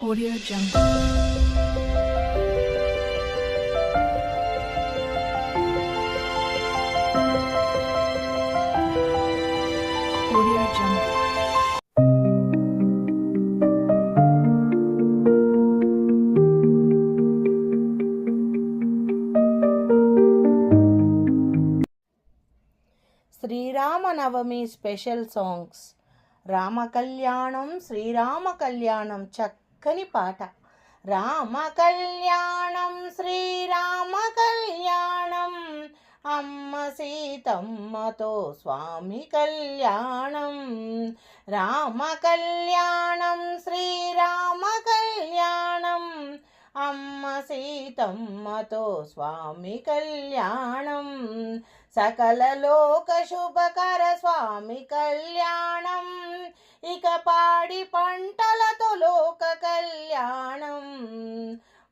Audio Jungle. Audio Jungle. Sriramanavami special songs Rama కళ్యాణం శ్రీరామ కళ్యాణం చక్కని పాట. రామ కళ్యాణం శ్రీరామ కళ్యాణం అమ్మ సీతమ్మతో స్వామి కళ్యాణం. రామ కళ్యాణం శ్రీరామ కళ్యాణం అమ్మ సీతమ్మతో స్వామి కళ్యాణం. సకల లోక శుభకర స్వామి కళ్యాణం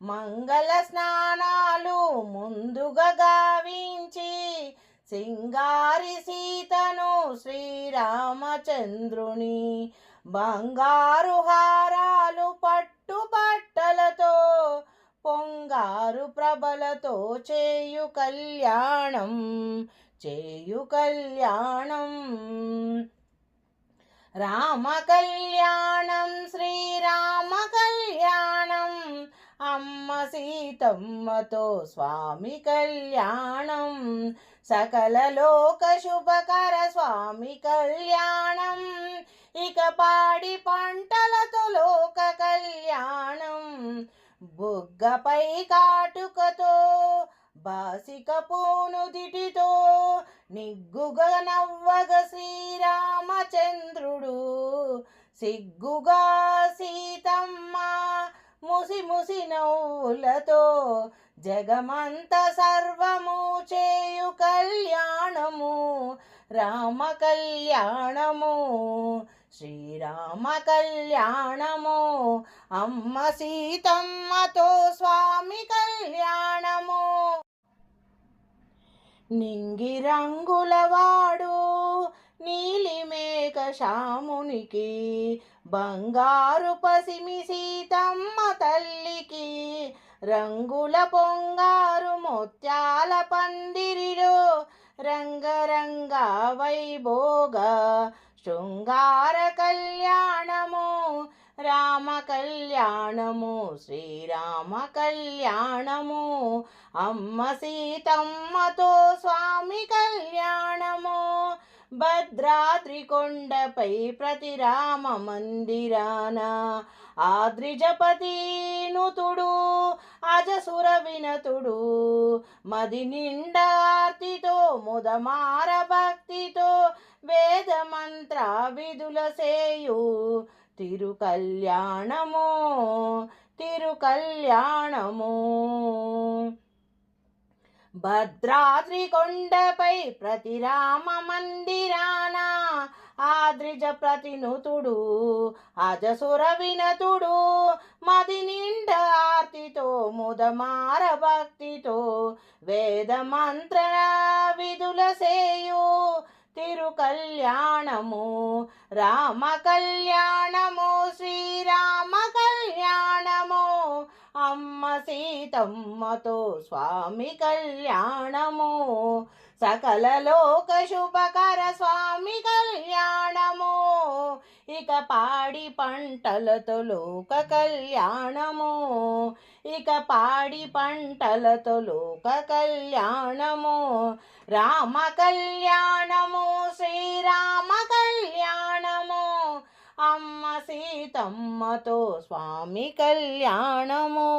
మంగళ స్నానాలు ముందుగా గావించి సింగారి సీతను శ్రీరామచంద్రుని బంగారు హారాలు పట్టు బట్టలతో పొంగారు ప్రభలతో చేయు కళ్యాణం చేయు కళ్యాణం. రామ కళ్యాణం శ్రీ సీతమ్మతో స్వామి కళ్యాణం సకల లోక శుభకర స్వామి కళ్యాణం. ఇక పాడి పంటలతో లోక కళ్యాణం. బుగ్గపై కాటుకతో బాసిక పూనుదిటితో నిగ్గుగా నవ్వగ శ్రీరామచంద్రుడు. సిగ్గుగా సీతమ్మ ముసి ముసి నవ్వులతో జగమంత సర్వము చేయు కళ్యాణము రామ కళ్యాణము శ్రీరామ కళ్యాణము అమ్మ సీతమ్మతో స్వామి కళ్యాణము. నింగి రంగులవాడు నీలిమేఘ శామునికి బంగారు పసిమి సీతమ్మ తల్లికి రంగుల పొంగారు ముత్యాల పందిరిలో రంగరంగ వైభోగ శృంగార కళ్యాణము రామ కళ్యాణము శ్రీరామ కళ్యాణము అమ్మ సీతమ్మతో స్వామి కళ్యాణము. భద్రాద్రికొండపై ప్రతి రామ మందిరాన ఆద్రిజపతి నుతుడు అజసుర వినతుడు మది నిండార్తితో ముదమార భక్తితో వేద మంత్ర విధుల సేయు. తిరు కళ్యాణము తిరు కళ్యాణము భద్రాద్రి కొండపై ప్రతి రామ మందిరాన? ఆద్రిజ ప్రతినుతుడు అజసుర వినతుడు మది నిండ ఆర్తితో ముదమార భక్తితో వేద మంత్ర విధుల సేయు తిరు కళ్యాణము రామ కళ్యాణము శ్రీరామ కళ్యాణము సీతమ్మతో స్వామి కళ్యాణము సకల లోక శుభకర స్వామి కళ్యాణము. ఇక పాడి పంటలతో లోక కళ్యాణము ఇక పాడి పంటలతో లోక కళ్యాణము. రామ కళ్యాణము శ్రీరామ కళ్యాణ సీతమ్మతో స్వామి కళ్యాణము